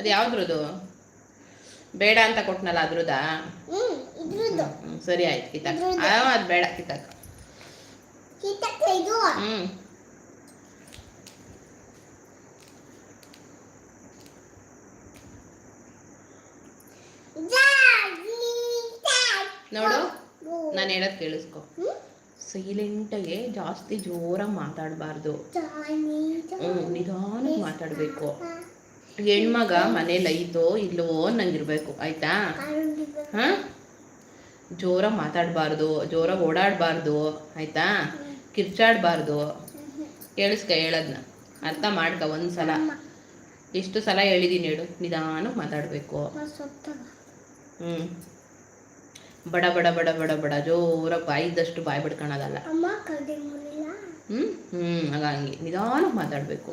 ಅದು ಯಾವ್ದ್ರದ್ದು ಬೇಡ ಅಂತ ಕೊಟ್ನಲ್ಲ ಅದ್ರದ್ದಾ ಹ್ಮ್ ಸರಿ ಆಯ್ತು ಕಿತ್ತಾಕ ಇದ್ರದ್ದು. ಅದು ಬೇಡ ಕಿತ್ತಾಕ ಕಿತ್ತಕ್ಕೆ ಇದು? ಹ್ಮ್. ನೋಡು ನಾನು ಹೇಳೋದು ಕೇಳಿಸ್ಕೊ. ಸೈಲೆಂಟಾಗೆ ಜಾಸ್ತಿ ಜೋರಾಗಿ ಮಾತಾಡಬಾರ್ದು. ಹ್ಞೂ ನಿಧಾನಕ್ಕೆ ಮಾತಾಡಬೇಕು. ಹೆಣ್ಮಗ ಮನೇಲಿ ಐತೋ ನಂಗೆ ಇರಬೇಕು ಆಯ್ತಾ? ಹಾಂ? ಜೋರಾಗಿ ಮಾತಾಡಬಾರ್ದು ಜೋರಾಗಿ ಓಡಾಡಬಾರ್ದು ಆಯ್ತಾ? ಕಿರ್ಚಾಡಬಾರ್ದು. ಕೇಳಿಸ್ಕ ಹೇಳದ್ನ. ಅರ್ಥ ಮಾಡ್ಕ ಒಂದು ಸಲ ಎಷ್ಟು ಸಲ ಹೇಳಿದ್ದೀನಿ ಹೇಳು ನಿಧಾನಕ್ಕೆ ಮಾತಾಡಬೇಕು. ಹ್ಞೂ ಬಡ ಬಡ ಬಡ ಬಡ ಬಡ ಜೋರಾಗಿ ಬಾಯಿದ್ದಷ್ಟು ಬಾಯಿ ಬಿಡ್ಕೊಳೋದಲ್ಲ ಹ್ಞೂ ಹ್ಞೂ ಹಾಗಾಗಿ. ನಿಧಾನಕ್ಕೆ ಮಾತಾಡಬೇಕು.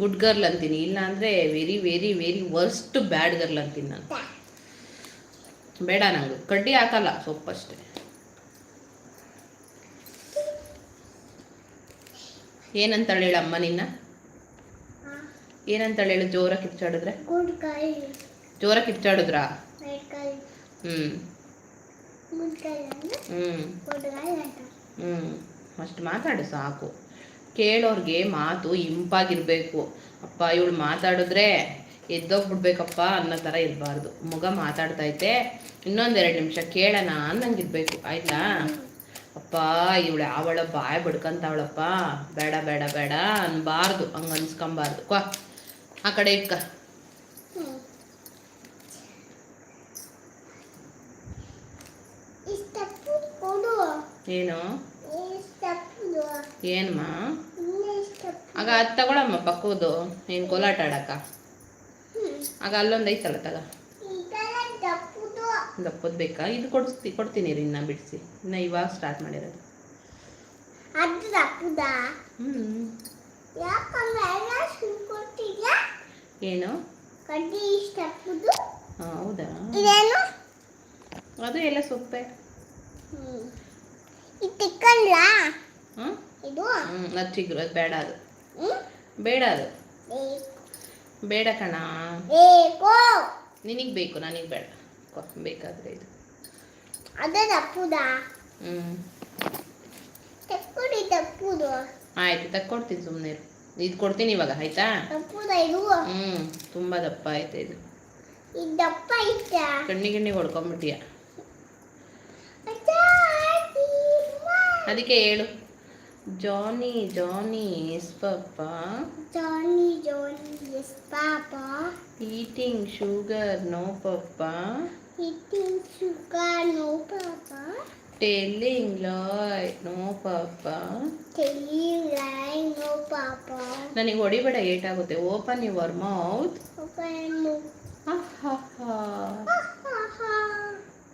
ಗುಡ್ ಗರ್ಲ್ ಅಂತೀನಿ. ಇಲ್ಲ ಅಂದರೆ very very very worst bad girl ಅಂತೀನಿ ನಾನು. ಬೇಡ ನಂಗೆ. ಕಡ್ಡಿ ಹಾಕಲ್ಲ ಸೊಪ್ಪಷ್ಟೇ ಏನಂತಾಳೆ ಹೇಳು ಅಮ್ಮ ನಿನ್ನ? ಏನಂತಾಳೆ ಹೇಳು? ಜೋರ ಕಿಚ್ಚಾಡಿದ್ರೆ ಜೋರ ಕಿಚ್ಚಾಡಿದ್ರ ಹ್ಞೂ ಹ್ಞೂ ಹ್ಞೂ ಅಷ್ಟು ಮಾತಾಡು ಸಾಕು. ಕೇಳೋರ್ಗೆ ಮಾತು ಇಂಪಾಗಿರಬೇಕು. ಅಪ್ಪ ಇವಳು ಮಾತಾಡಿದ್ರೆ ಎದ್ದೋಗ್ಬಿಡ್ಬೇಕಪ್ಪ ಅನ್ನೋ ಥರ ಇರಬಾರ್ದು. ಮಗ ಮಾತಾಡ್ತೈತೆ ಇನ್ನೊಂದೆರಡು ನಿಮಿಷ ಕೇಳೋಣ ಅನ್ನಂಗಿರ್ಬೇಕು. ಆಯಿತಾ? ಅಪ್ಪ ಇವಳು ಯಾವಳ ಬಾಯ್ ಬಿಡ್ಕಂತಾವಳಪ್ಪ. ಬೇಡ ಬೇಡ ಬೇಡ ಅನ್ಬಾರ್ದು. ಹಂಗೆ ಅನ್ಸ್ಕೊಂಬಾರ್ದು. ಕ್ವಾ ಆ ಕಡೆ ಇಕ್ಕ. ಏನು? ಏನಮ್ಮ ಆಗ ಅದು ತಗೊಳಮ್ಮ ಪಕ್ಕದು ನೀನು ಕೋಲಾಟ ಆಡಕ್ಕ. ಆಗ ಅಲ್ಲೊಂದು ಐತಲ್ಲ ತಗ. ದಪ್ಪದ್. ಬೇಕಾ? ಇದು ಕೊಡಿಸ್ತಿ ಕೊಡ್ತೀನಿ ರೀ ಇನ್ನ ಬಿಡಿಸಿ. ಇನ್ನ ಇವಾಗ ಸ್ಟಾರ್ಟ್ ಮಾಡಿರೋದು. ಹ್ಞೂ ಏನು? ಹೌದಾ? ಅದು ಎಲ್ಲ ಸೊಪ್ಪೆ. ಹ್ಮ್. ಇದು? ಹ್ಞೂ ಅದು ಚಿಗುರು ಅದು ಬೇಡ ಅದು. ಬೇಡ ಅದು. ಬೇಡ ಕಣ. ನಿನಗೆ ಬೇಕು ನನಗೆ ಬೇಡ. ಬೇಕಾದರೆ ಇದು. ಅದೇ ತಪ್ಪುದಾ? ಹ್ಞೂ ತೆಕ್ಕುಡಿ ತಪ್ಪುದು ಆಯಿತು ತಕ್ಕೊಡ್ತೀನಿ ಸುಮ್ಮನೆ ಇದು ಕೊಡ್ತೀನಿ ಇವಾಗ ಆಯ್ತಾ? ತಪ್ಪುದಾ ಇದು? ಹ್ಞೂ ತುಂಬ ದಪ್ಪ ಆಯ್ತು ಇದು. ಇದು ದಪ್ಪ ಇತ್ತ ಕಣ್ಣಿ ಗಿಣ್ಣಿಗೆ ಹೊಡ್ಕೊಂಬಿಟ್ಟಿಯ? ಅದಕ್ಕೆ ಹೇಳು. Johny Johny yes papa Johny Johny yes papa eating sugar no papa hitting sugar no papa telling lie no papa telling line no papa ನನಗೆ ಹೊಡಿಬೇಡ ಏಟಾಗುತ್ತೆ. Open your mouth open no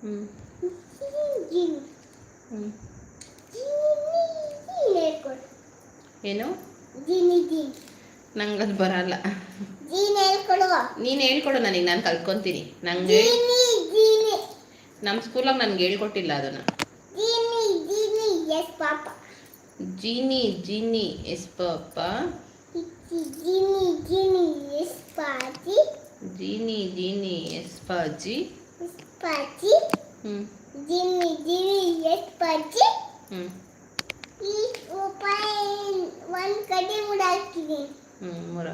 ಹ್ಞೂ ಜಿನ್ ಹ್ಞೂ ಜಿನಿ ಜಿನ್ ಹೇಳ್ಕೊಡು ಏನು? ನಂಗದು ಬರಲ್ಲ. ನೀನು ಹೇಳ್ಕೊಡು ನನಗೆ ನಾನು ಕಲ್ತ್ಕೊಂತೀನಿ ನಂಗೆ ನಮ್ಮ ಸ್ಕೂಲಾಗ ನನಗೆ ಹೇಳ್ಕೊಟ್ಟಿಲ್ಲ ಅದನ್ನು. Johny Johny yes papa. Johny Johny yes papa ಇಚ್ಚಿ Johny ಜಿನಿ yes ಪಾಜಿ. ಜೀನಿ ಜೀನಿ ಎಸ್ ಪಾಜಿ. ಎಸ್ ಪಾಜಿ. ಹ್ಞೂ ಜಿನಿ ಜಿನಿ ಎಸ್ ಪಾಜಿ. ಹ್ಞೂ ಈ ಒಂದು ಕಡೆ ಹ್ಞೂ ಮೂರ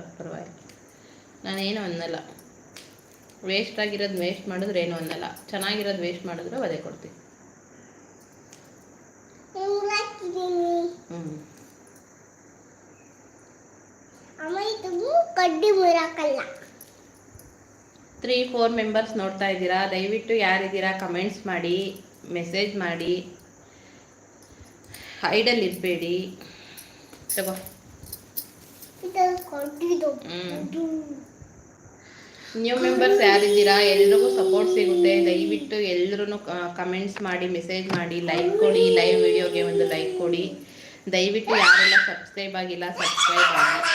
ನಾನೇನು ಅನ್ನಲ್ಲ. ವೇಸ್ಟ್ ಆಗಿರೋದು ವೇಸ್ಟ್ ಮಾಡಿದ್ರೆ ಏನು ಅನ್ನಲ್ಲ. ಚೆನ್ನಾಗಿರೋದು ವೇಸ್ಟ್ ಮಾಡಿದ್ರೆ ಅದೇ ಕೊಡ್ತೀನಿ. ಹ್ಞೂ ಅಮ್ಮ ಇದು ಕಡ್ಡಿ ಮುರಾಕಲ್ಲ ತ್ರೀ ಫೋರ್ ಮೆಂಬರ್ಸ್ ನೋಡ್ತಾ ಇದ್ದೀರಾ? ದಯವಿಟ್ಟು ಯಾರಿದ್ದೀರಾ ಕಮೆಂಟ್ಸ್ ಮಾಡಿ ಮೆಸೇಜ್ ಮಾಡಿ. ಹೈಡಲ್ಲಿ ಇರಬೇಡಿ. ತಗೋ. ನ್ಯೂ ಮೆಂಬರ್ಸ್ ಯಾರಿದ್ದೀರಾ ಎಲ್ರಿಗೂ ಸಪೋರ್ಟ್ ಸಿಗುತ್ತೆ. ದಯವಿಟ್ಟು ಎಲ್ಲರೂ ಕಮೆಂಟ್ಸ್ ಮಾಡಿ ಮೆಸೇಜ್ ಮಾಡಿ ಲೈಕ್ ಕೊಡಿ ಲೈವ್ ವಿಡಿಯೋಗೆ ಒಂದು ಲೈಕ್ ಕೊಡಿ. ದಯವಿಟ್ಟು ಯಾರೆಲ್ಲ ಸಬ್ಸ್ಕ್ರೈಬ್ ಆಗಿಲ್ಲ ಸಬ್ಸ್ಕ್ರೈಬ್ ಆಗಿ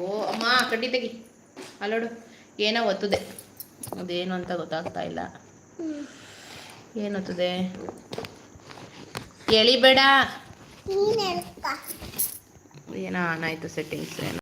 ಓ ಅಮ್ಮ ಕಡ್ಡಿ ತೆಗಿ. ಅಲ್ಲೋಡು ಏನೋ ಒತ್ತದೆ. ಅದೇನು ಅಂತ ಗೊತ್ತಾಗ್ತಾ ಇಲ್ಲ. ಹ್ಮ್. ಎಳಿಬೇಡ ಏನೋ ಆನ್ ಆಯಿತು ಸೆಟ್ಟಿಂಗ್ಸ್ ಏನೋ.